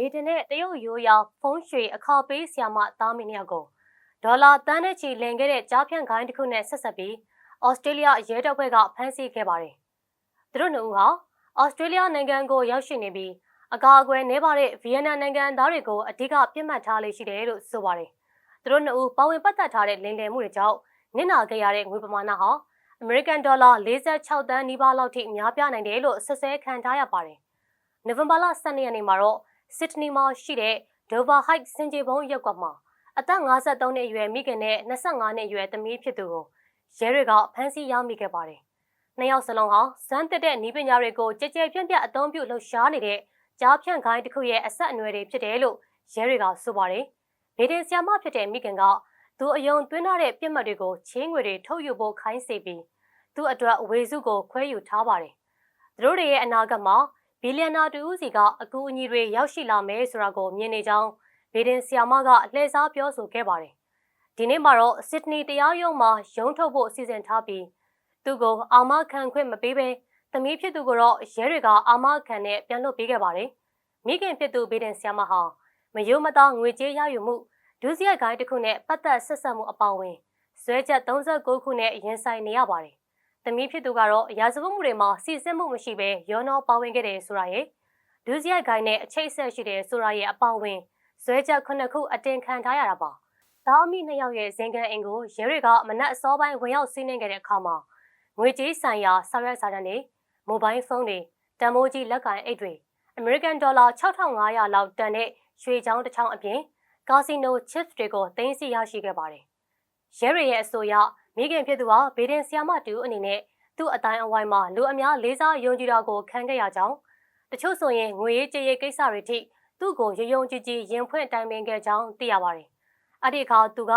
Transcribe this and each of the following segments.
ဗေဒင်နဲ့တရုတ်ရိုးရောင်ဖုံးရွှေအခါပေးဆီယာမသားမင်းနှစ်ယောက်ကိုဒေါ်လာတန်းနဲ့ချီလင်ခဲ့တဲ့ကြားဖြန့်ခိုင်းတစ်ခုနဲ့ဆက်ဆက်ပြီးဩစတြေးလျရဲတပ်ဖွဲ့ကဖမ်းဆီးခဲ့ပါတယ်။သူတို့နှစ်ဦးဟာဩစတြေးလျနိုင်ငံကိုရောက်ရှိနေပြီးအကာအကွယ်နှဲပါတဲ့ဗီယက်နမ်နိုင်ငံသားတွေကိုအဓိကပြစ်မှတ်ထားလေးရှိတယ်လို့ဆိုပါတယ်။သူတို့နှစ်ဦးပါဝင်ပတ်သက်ထားတဲ့လင်လယ်မှုတွေကြောင့်နစ်နာခဲ့ရတဲ့ငွေပမာဏဟာအမေရိကန်ဒေါ်လာ46တန်းနီးပါးလောက်ထိများပြားနိုင်တယ်လို့ဆွဆွဲခံထားရပါတယ်။နိုဝင်ဘာလ12ရက်နေ့မှာတော့ စစ်ဒနီမှာရှိတဲ့ Dover Heights စင်ကြေဘုံရပ်ကွက်မှာအသက်53နှစ်အရွယ်မိခင်နဲ့25နှစ်အရွယ်သမီးဖြစ်သူကိုရဲတွေကဖမ်းဆီးရမိခဲ့ပါတယ်။နှစ်ယောက်စလုံးဟာဇန်းတက်တဲ့နီးပညာတွေကိုကြကြပြန့်ပြန့်အသုံးပြုလှုပ်ရှားနေတဲ့ကြားဖြန့်ခိုင်းတစ်ခုရဲ့အဆက်အနွယ်တွေဖြစ်တယ်လို့ရဲတွေကဆိုပါတယ်။ဗေဒင်ဆီယာမဖြစ်တဲ့မိခင်ကသူအယုံသွင်းထားတဲ့ပြစ်မှတ်တွေကိုချင်းငွေတွေထုတ်ယူဖို့ခိုင်းစေပြီးသူ့အတွက်အဝေစုကိုခွဲယူထားပါတယ်။သူတို့တွေရဲ့အနာဂတ်မှာ ဘီလီယံနာတူဦးစီကအကူအညီတွေရောက်ရှိလာမယ်ဆိုတာကိုမြင်နေကြောင်းဗေဒင်ဆီယာမကလှည့်စားပြောဆိုခဲ့ပါတယ်။ဒီနေ့မှာတော့စစ်ဒနီတရားရုံးမှာရုံးထုတ်ဖို့အစီအစဉ်ထားပြီးသူကိုအာမခံခွင့်မပေးဘဲသမီးဖြစ်သူကိုတော့ရဲတွေကအာမခံနဲ့ပြန်လွှတ်ပေးခဲ့ပါတယ်။မိခင်ဖြစ်သူဗေဒင်ဆီယာမဟာမယိုးမသားငွေကြေးရယူမှုဒုစရိုက်ကိုင်းတစ်ခုနဲ့ပတ်သက်ဆက်ဆက်မှုအပေါင်းဝင်ဇွဲချက်39ခုနဲ့ရင်ဆိုင်နေရပါတယ်။ သမီးဖြစ်သူကတော့ရာဇဝတ်မှုတွေမှာစီစစ်မှုမရှိဘဲရောနှောပါဝင်ခဲ့တယ်ဆိုတာရဲ့ဒုစရိုက်ကိုင်းနဲ့အချိတ်ဆက်ရှိတယ်ဆိုတာရဲ့အပေါင်းဝင်ဇွဲချက်ခုနှစ်ခုအတင်ခံထားရတာပါ။သားအမိနှစ်ယောက်ရဲ့ဇင်ကန်အိမ်ကိုရဲတွေကမနက်အစောပိုင်းဝင်ရောက်စီးနှင်းခဲ့တဲ့အခါမှာငွေကြေးဆိုင်ရာဆောင်ရွက်စာတမ်းတွေမိုဘိုင်းဖုန်းတွေတန်မိုးကြီးလက်ကင်အိတ်တွေအမေရိကန်ဒေါ်လာ6500လောက်တန်တဲ့ရွှေချောင်းတစ်ချောင်းအပြင်ကာစီနို chips တွေကိုသိမ်းဆည်းရရှိခဲ့ပါတယ်။ရဲတွေရဲ့အဆိုအရ မိခင်ဖြစ်သူဟာဗေဒင်ဆီယာမတူအနေနဲ့သူ့အတိုင်းအဝိုင်းမှာလူအများလေးစားယုံကြည်တာကိုခံခဲ့ရကြောင်းတချို့ဆိုရင်ငွေရေးကြေးရေးကိစ္စတွေထိသူ့ကိုရယုံကြည်ကြည်ရင်ဖွင့်တိုင်ပင်ခဲ့ကြောင်းသိရပါတယ်။အဲ့ဒီအခါသူက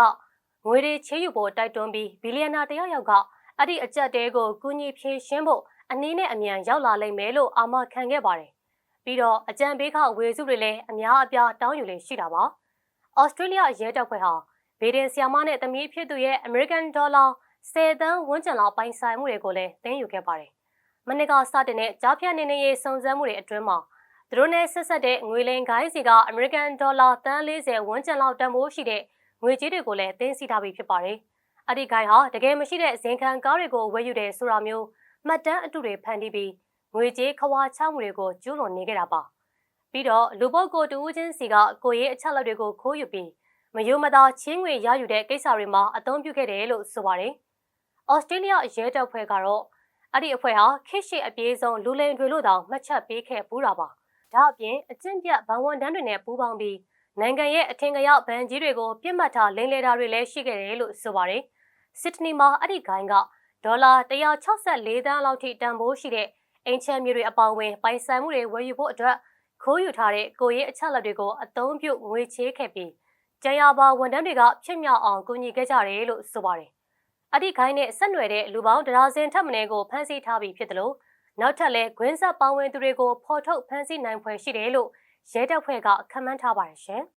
ငွေတွေချေးယူဖို့တိုက်တွန်းပြီးဘီလီယံနာတယောက်ယောက်ကအဲ့ဒီအကြက်တဲကိုကူညီဖြည့်ရှင်းဖို့အနည်းနဲ့အမြန်ရောက်လာလိမ့်မယ်လို့အာမခံခဲ့ပါတယ်။ပြီးတော့အကြံပေးခဝေစုတွေလည်းအများအပြားတောင်းယူလေရှိတာပါ။ဩစတြေးလျရဲတပ်ဖွဲ့ဟာ ဗေဒင်ဆီယာမနဲ့တမီးဖြစ်သူရဲ့ American Dollar 10တန်းဝန်းကျင်လောက်ပိုင်ဆိုင်မှုတွေကိုလည်းသိမ်းယူခဲ့ပါတယ်။မနစ်ကစတင်တဲ့ကြားဖြတ်နေနေရေးစုံစမ်းမှုတွေအတွင်းမှာသူတို့နဲ့ဆက်ဆက်တဲ့ငွေလိမ်ဂိုင်းစီက American Dollar တန်း40ဝန်းကျင်လောက်တန်ဖိုးရှိတဲ့ငွေကြေးတွေကိုလည်းသိမ်းဆည်းထားပြီးဖြစ်ပါတယ်။အဲ့ဒီဂိုင်းဟာတကယ်မရှိတဲ့ဇင်ခံကားတွေကိုဝယ်ယူတယ်ဆိုတာမျိုးမှတ်တမ်းအတုတွေဖန်တီးပြီးငွေကြေးခွာချမှုတွေကိုကျူးလွန်နေကြတာပါ။ပြီးတော့လူပုဂ္ဂိုလ်တူဦးချင်းစီကကိုရေးအချက်လက်တွေကိုခိုးယူပြီး မယိုမသာချင်းငွေရယူတဲ့ကိစ္စတွေမှာအသုံးပြုခဲ့တယ်လို့ဆိုပါတယ်။ဩစတြေးလျရဲတပ်ဖွဲ့ကတော့အဲ့ဒီအဖွဲ့ဟာခစ်ရှိအပြေးဆုံးလူလိန်တွေလို့တောင်မှတ်ချက်ပေးခဲ့ပူးတာပါ။ဒါအပြင်အကျင့်ပြဘဏ်ဝန်တန်းတွေနဲ့ပူးပေါင်းပြီးနိုင်ငံရဲ့အထင်ကရောက်ဗန်ကြီးတွေကိုပြစ်မှတ်ထားလိမ်လည်တာတွေလည်းရှိခဲ့တယ်လို့ဆိုပါတယ်။စစ်ဒနီမှာအဲ့ဒီဂိုင်းကဒေါ်လာ164သန်းလောက်ထိတန်ဖိုးရှိတဲ့အင်ချမ်းမျိုးတွေအပေါင်းဝင်ပိုင်ဆိုင်မှုတွေဝယ်ယူဖို့အတွက်ခိုးယူထားတဲ့ကိုရေးအချက်လက်တွေကိုအသုံးပြုငွေချေးခဲ့ပြီး ကျန်ရပါဝန်ထမ်းတွေကဖြစ်မြောက်အောင်ကူညီခဲ့ကြတယ်လို့ဆိုပါတယ်။အဒီခိုင်းနဲ့ဆက်နွယ်တဲ့လူပေါင်းဒရာစင်ထပ်မင်းကိုဖမ်းဆီးထားပြီးဖြစ်တယ်လို့နောက်ထပ်လဲခွင်းဆက်ပေါင်းဝင်သူတွေကိုဖော်ထုတ်ဖမ်းဆီးနိုင်ဖွယ်ရှိတယ်လို့ရဲတပ်ဖွဲ့ကခန့်မှန်းထားပါတယ်ရှင်။